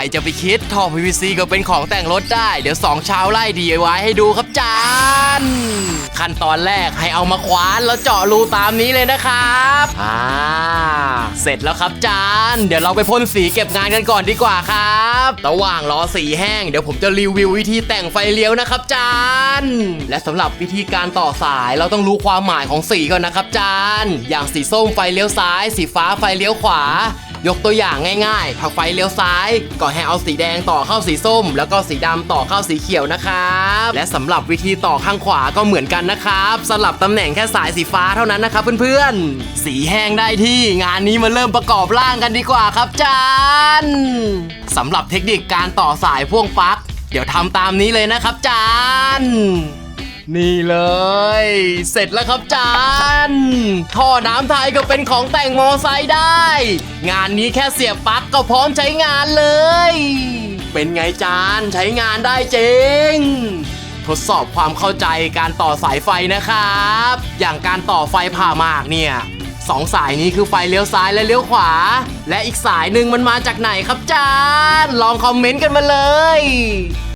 รจะไปคิดท่อ PVC ก็เป็นของแต่งรถได้ เดี๋ยวสองชาวไล่ DIY ให้ดูครับจานขั้นตอนแรกให้เอามาคว้านแล้วเจาะรูตามนี้เลยนะครับอ่าเสร็จแล้วครับจาน เดี๋ยวเราไปพ่นสีเก็บงานกันก่อนดีกว่าครับระหว่างรอสีแห้งเดี๋ยวผมจะรีวิววิธีแต่งไฟเลี้ยวนะครับจาน และสำหรับวิธีการต่อสายเราต้องรู้ความหมายของสีก่อนนะครับจาน อย่างสีส้มไฟเลี้ยวซ้าย สีฟ้าไฟเลี้ยวขวา ยกตัวอย่างง่ายๆ ถ้าไฟเลี้ยวซ้าย ก็ให้เอาสีแดงต่อเข้าสีส้ม แล้วก็สีดำต่อเข้าสีเขียวนะครับ และสำหรับวิธีต่อข้างขวาก็เหมือนกันนะครับ สลับตำแหน่งแค่สายสีฟ้าเท่านั้นนะครับเพื่อนๆ สีแห้งได้ที่งานนี้มาเริ่มประกอบร่างกันดีกว่าครับจานสำหรับเทคนิคการต่อสายพ่วงปลั๊กเดี๋ยวทำตามนี้เลยนะครับจานนี่เลย เสร็จแล้วครับจาน ท่อน้ำไทยก็เป็นของแต่งมอไซค์ได้ งานนี้แค่เสียบปลั๊กก็พร้อมใช้งานเลย เป็นไงจานใช้งานได้จริงทดสอบความเข้าใจการต่อสายไฟนะครับ อย่างการต่อไฟผ่ามากเนี่ยสองสายนี้คือไฟเลี้ยวซ้ายและเลี้ยวขวา และอีกสายหนึ่งมันมาจากไหนครับจานลองคอมเมนต์กันมาเลย